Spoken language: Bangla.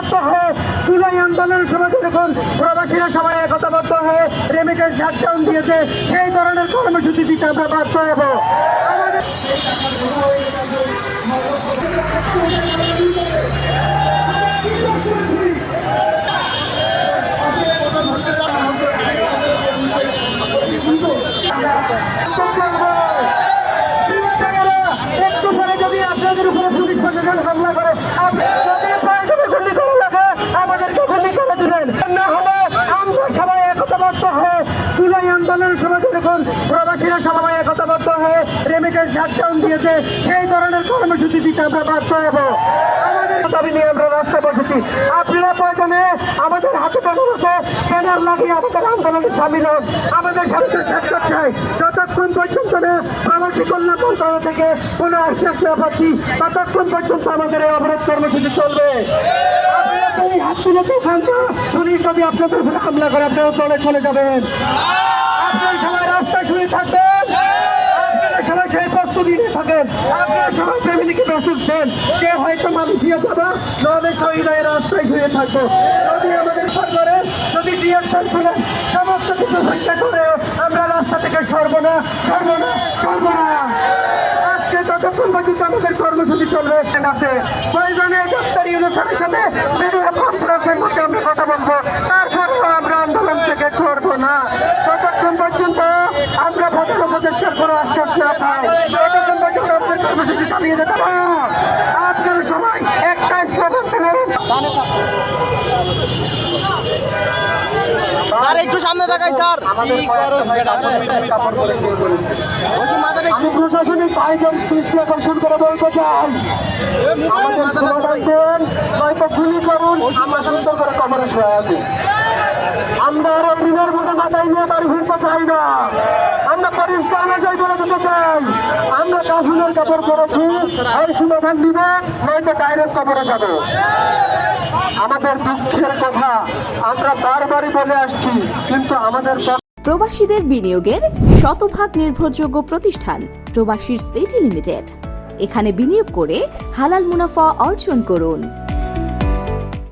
একতাবদ্ধ হয়ে জুলাই আন্দোলনের সময় দেখুন প্রবাসীরা সবাই একতাবদ্ধ হয়ে রেমিটেন্স শাটডাউন দিয়েছে, সেই ধরনের কর্মসূচি দিতে আমরা বাধ্য হব। দেখুন প্রবাসীরা সবাই একতাবদ্ধ হয়ে রেমিটেন্স শাটডাউন দিয়েছে। সেই ধরনের কর্মসূচি দিতে আমরা বাধ্য হব। আমাদের আমাদের আছে আমাদের আমাদের পর্যন্ত থেকে পাচ্ছি, ততক্ষণ পর্যন্ত আমাদের অবরোধ কর্মসূচি চলবে। হাত তুলে যদি আপনাদের হামলা করে, আপনারা চলে চলে যাবেন। শুয়ে থাকবেন আপনারা নিয়ে রাস্তা থেকে সরবো না সরবো না সরবো না। আজকে যতক্ষণ পর্যন্ত আমাদের কর্মসূচি চলবে আছে প্রয়োজনে ডাক্তার ইউনুসের সাথে আমরা কথা বলব তারপরেও আমরা আন্দোলন থেকে ছড়বো না ততক্ষণ পর্যন্ত আমরা প্রধান উপদেষ্টার কোনো আশ্বাস না পাই আমাদের কর্মসূচি চালিয়ে যেতে আপনারা সবাই স্যার একটু সামনে তাকাই স্যার। বলছি মাথাটা আমি প্রশাসনিক আয়োজন দৃষ্টি আকর্ষণ করে বলতে চাই। আমাদের সমাধান দেন গুলি করুন আমরা সুন্দর করে কবরে শুয়ে আছি। আমরা আর মাথায় নিয়ে বাড়ি ফিরতে চাই না আমরা পরিষ্কার ভাষায় বলে দিতে চাই আমরা কাফুনের কাপড় পরেছি এই সমাধান দিব নয়তো ডাইরেক্ট কবরে যাব। আমাদের দুঃখের কথা আমরা বারবারই বলে আসছি কিন্তু আমাদের প্রবাসীদের বিনিয়োগের শতভাগ নির্ভরযোগ্য প্রতিষ্ঠান প্রবাসীর সিটি লিমিটেড। এখানে বিনিয়োগ করে হালাল মুনাফা অর্জন করুন।